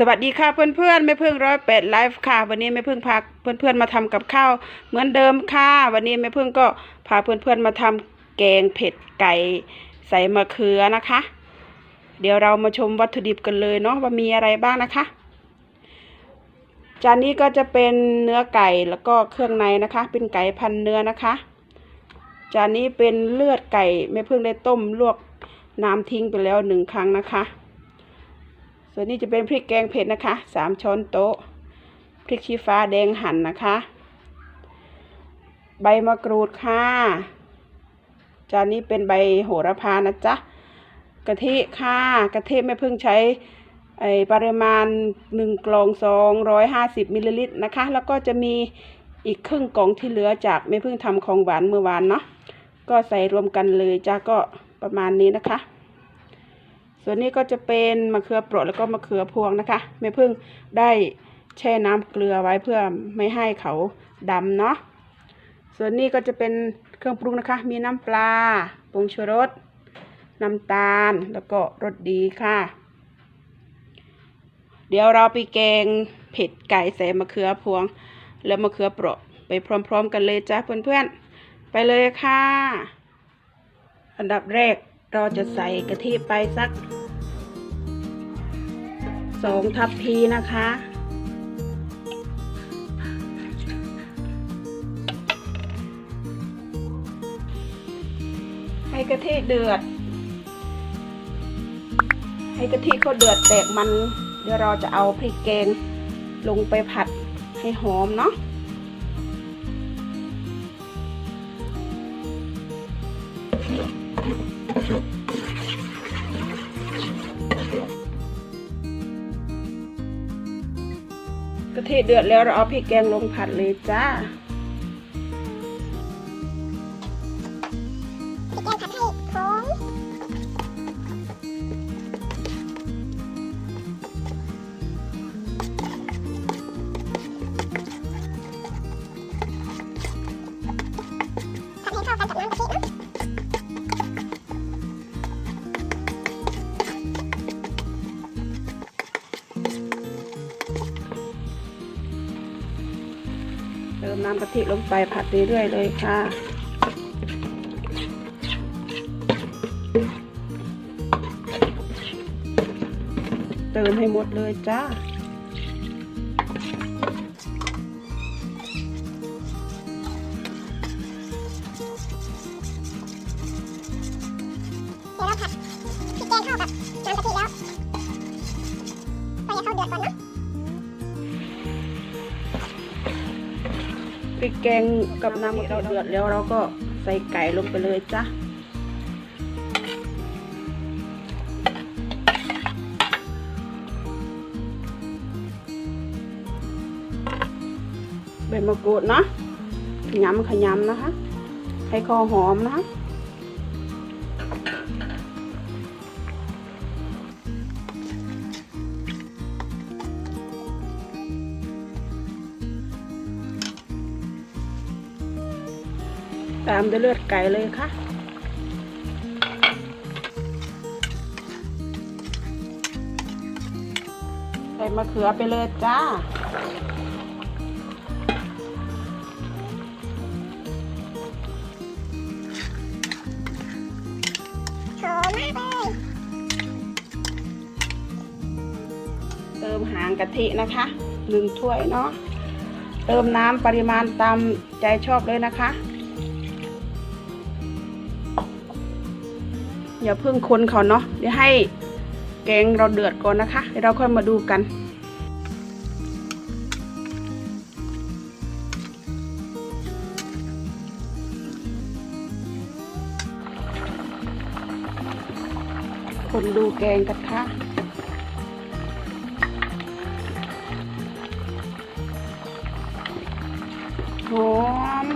สวัสดีค่ะเพื่อนๆไม่พิ่งร้อยแปดไลฟ์ค่ะ วันนี้ไม่พิ่งพาเพื่อนๆมาทำกับข้าวเหมือนเดิมค่ะ วันนี้ไม่พิ่งก็พาเพื่อนๆมาทำแกงเผ็ดไก่ใส่มะเขือนะคะ เดี๋ยวเรามาชมวัตถุดิบกันเลยเนาะว่ามีอะไรบ้างนะคะ จานนี้ก็จะเป็นเนื้อไก่แล้วก็เครื่องในนะคะ เป็นไก่พันเนื้อนะคะ จานนี้เป็นเลือดไก่ไม่พิ่งได้ต้มลวกน้ำทิ้งไปแล้วหนึ่งครั้งนะคะ ส่วนนี้จะเป็นพริกแกงเผ็ดนะคะสามช้อนโต๊ะ พริกชี้ฟ้าแดงหั่นนะคะ ใบมะกรูดค่ะจานนี้เป็นใบโหระพานะจ๊ะกะทิค่ะกะทิไม่เพิ่งใช้ไอปริมาณหนึ่งกล่องสองร้อยห้าสิบมิลลิลิตรนะคะ แล้วก็จะมีอีกครึ่งกล่องที่เหลือจากไม่เพิ่งทำของหวานเมื่อวานเนาะก็ใส่รวมกันเลยจ้าก็ประมาณนี้นะคะ ส่วนนี้ก็จะเป็นมะเขือเปราะแล้วก็มะเขือพวงนะคะแม่พึ่งได้แช่น้ำเกลือไว้เพื่อไม่ให้เขาดำเนาะส่วนนี้ก็จะเป็นเครื่องปรุงนะคะ มีน้ำปลาผงชูรสน้ำตาลแล้วก็รสดีค่ะ เดี๋ยวเราไปแกงเผ็ดไก่ใส่มะเขือพวง แล้วมะเขือเปราะไปพร้อม ๆ กันเลยจ้าเพื่อนๆ ไปเลยค่ะ อันดับแรกเราจะใส่กะทิไปสัก สองทัพพีนะคะ ให้กะทิเดือด ให้กะทิเขาเดือดแตกมัน เดี๋ยวเราจะเอาพริกแกงลงไปผัดให้หอมเนาะกะ ทิเดือดแล้วเราเอาพริกแกงลงผัดเลยจ้า ติมน้ำกะทิลงไปผัดเรื่อยๆเลยค่ะเติมให้หมดเลยจ้าเดี๋ยวเราผัดพริกแกงเข้ากับน้ำกะทิแล้วก็อย่าเข้าเดือดก่อนนะ ริกแกงกับน้ำกะทิเราเดือดแล้วเราก็ใส่ไก่ลงไปเลยจ้ะใบมะกรูดเนาะขยำขยำนะคะ ให้คอหอมนะคะ ตามด้วยเลือดไก่เลยค่ะ ใส่มะเขือไปเลยจ้าหอมมากเลยเติมหางกะทินะคะหนึ่งถ้วยเนาะ เติมน้ำปริมาณตามใจชอบเลยนะคะ อย่าเพิ่งคนเขาเนาะเดี๋ยวให้แกงเราเดือดก่อนนะคะเดี๋ยวเราค่อยมาดูกัน คนดูแกงกันค่ะหอม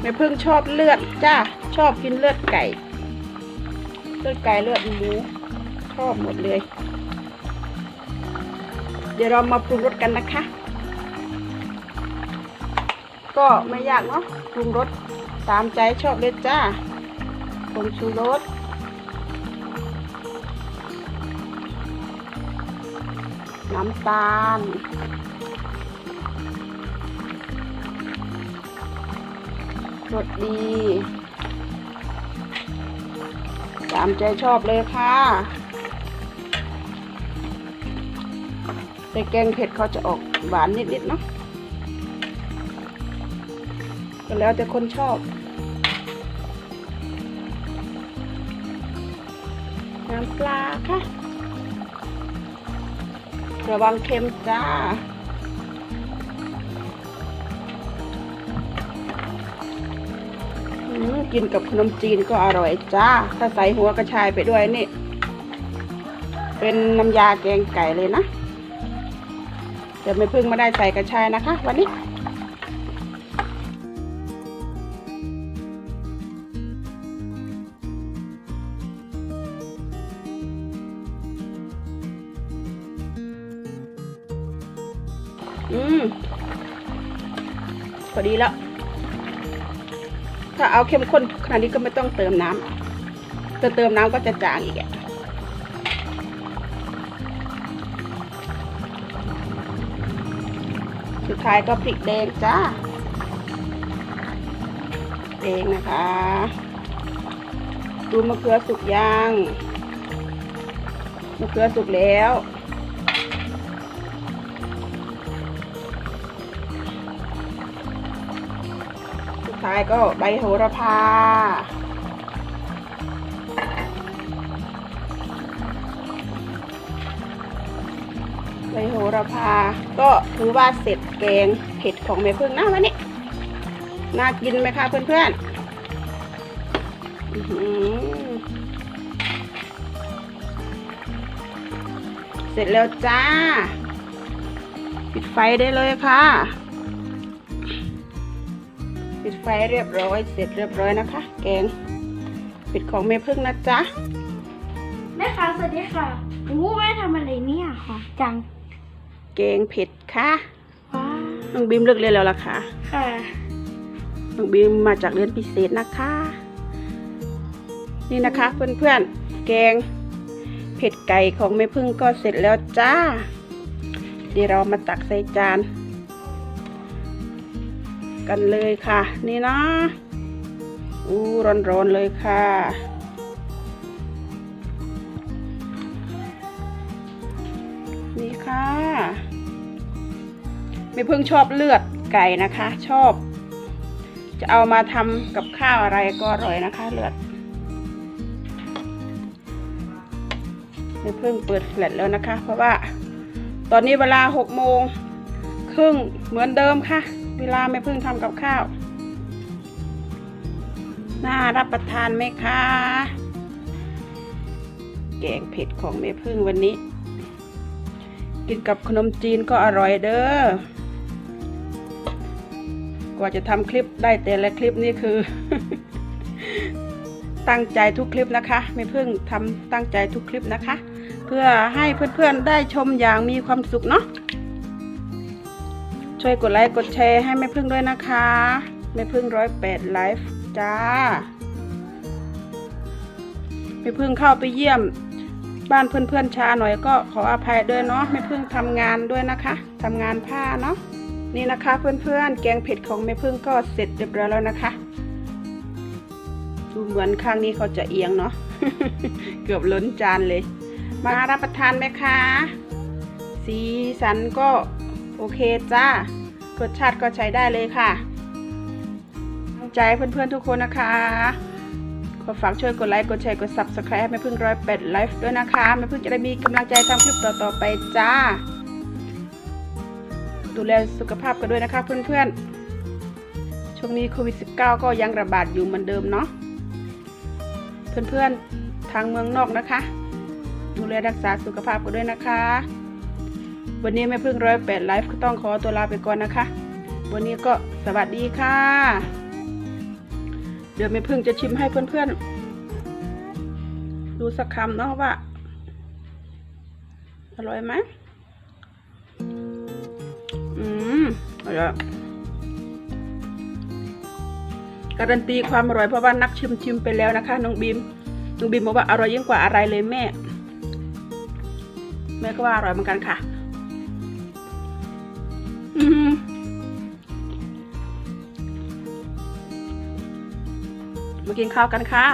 แม่เพึ่งชอบเลือดจ้า ชอบกินเลือดไก่ เลือดไก่เลือดหมูชอบหมดเลย เดี๋ยวเรามาปรุงรสกันนะคะ ก็ไม่ยากเนาะปรุงรสตามใจชอบเลยจ้าผงชูรสน้ำตาลรสดีามใจชอบเลยค่ะแต่แกงเผ็ดเขาจะออกหวานนิดๆเนาะก็แล้วแต่คนชอบน้ำปลาค่ะ ระวังเค็มจ้า กินกับขนมจีนก็อร่อยจ้า ถ้าใส่หัวกระชายไปด้วยนี่ เป็นน้ำยาแกงไก่เลยนะแต่ไม่พิ่งมาได้ใส่กระชายนะคะ วันนี้อืมพอดีแล้ว ถ้าเอาเข้มข้นขนาดนี้ก็ไม่ต้องเติมน้ำจะเติมน้ำก็จะจางอีกอะสุดท้ายก็พริกแดงจ้าแดงนะคะ ดูมะเขือสุกยังมะเขือสุกแล้ว ท้ายก็ใบโหระพา ใบโหระพา ก็ถือว่าเสร็จแกงเผ็ดของแม่พึ่งนะวันนี้ น่ากินไหมคะเพื่อนๆอื้อหือเสร็จแล้วจ้า ปิดไฟได้เลยค่ะ ปิดไฟเรียบร้อย เสร็จเรียบร้อยนะคะ แกงปิดของแม่พึ่งนะจ๊ะแม่คะสวัสดีค่ะอู้แม่ทำอะไรเนี่ยหอมจังแกงเผ็ดค่ะว้าน้องบีมเลิกเรียนแล้วล่ะค่ะค่ะน้องบีมมาจากเรียนพิเศษนะคะ นี่นะคะเพื่อนๆแกงเผ็ดไก่ของแม่พึ่งก็เสร็จแล้วจ้าเดี๋ยวเรามาตักใส่จาน กันเลยค่ะ นี่นะอู้ร้อนๆเลยค่ะนี่ค่ะไม่เพิ่งชอบเลือดไก่นะคะ ชอบ จะเอามาทำกับข้าวอะไรก็อร่อยนะคะ เลือดไม่เพิ่งเปิดแฟลชแล้วนะคะ เพราะว่า ตอนนี้เวลาหกโมงครึ่งเหมือนเดิมค่ะ เวลาไม่พิ่งทำกับข้าว น่ารับประทานไหมคะ แกงเผ็ดของแม่พึ่งวันนี้ กินกับขนมจีนก็อร่อยเด้อกว่าจะทำคลิปได้แต่ละคลิปนี่คือ ตั้งใจทุกคลิปนะคะไม่พิ่งทำตั้งใจทุกคลิปนะคะ เพื่อให้เพื่อนๆได้ชมอย่างมีความสุขเนาะ ช่วยกดไลค์กดแชร์ให้แม่พึ่งด้วยนะคะแม่พึ่งร้อยแปดไลฟ์จ้าแม่พึ่งเข้าไปเยี่ยมบ้านเพื่อนๆช้าหน่อยก็ขออภัยด้วยเนาะแม่พึ่งทำงานด้วยนะคะทำงานผ้าเนาะนี่นะคะเพื่อนๆแกงเผ็ดของแม่พึ่งก็เสร็จเรียบร้อยแล้วนะคะ ดูเหมือนข้างนี้เขาจะเอียงเนาะเกือบล้นจานเลย มารับประทานไหมคะ สีสันก็ โอเคจ้ารสชาติก็ใช้ได้เลยค่ะตั้งใจเพื่อนๆทุกคนนะคะขอฝากช่วยกดไลค์ กดแชร์ กด subscribe ให้แม่พึ่งร้อยแปดไลฟ์ด้วยนะคะแม่พึ่งจะได้มีกำลังใจทำคลิปต่อๆไปจ้า ดูแลสุขภาพกันด้วยนะคะเพื่อนๆ ช่วงนี้โควิด -19 ก็ยังระบาดอยู่เหมือนเดิมเนาะ เพื่อนๆ ทางเมืองนอกนะคะ ดูแลรักษาสุขภาพกันด้วยนะคะ วันนี้แม่พึ่งร้อยแปดไลฟ์ก็ต้องขอตัวลาไปก่อนนะคะ วันนี้ก็สวัสดีค่ะ เดี๋ยวแม่พึ่งจะชิมให้เพื่อนๆ ดูสักคำเนาะว่า อร่อยไหมอืมอร่อยการันตีความอร่อยเพราะว่านักชิมชิมไปแล้วนะคะน้องบีมน้องบีมบอกว่าอร่อยยิ่งกว่าอะไรเลยแม่ แม่ก็ว่าอร่อยเหมือนกันค่ะ มากินข้าวกันค่ะ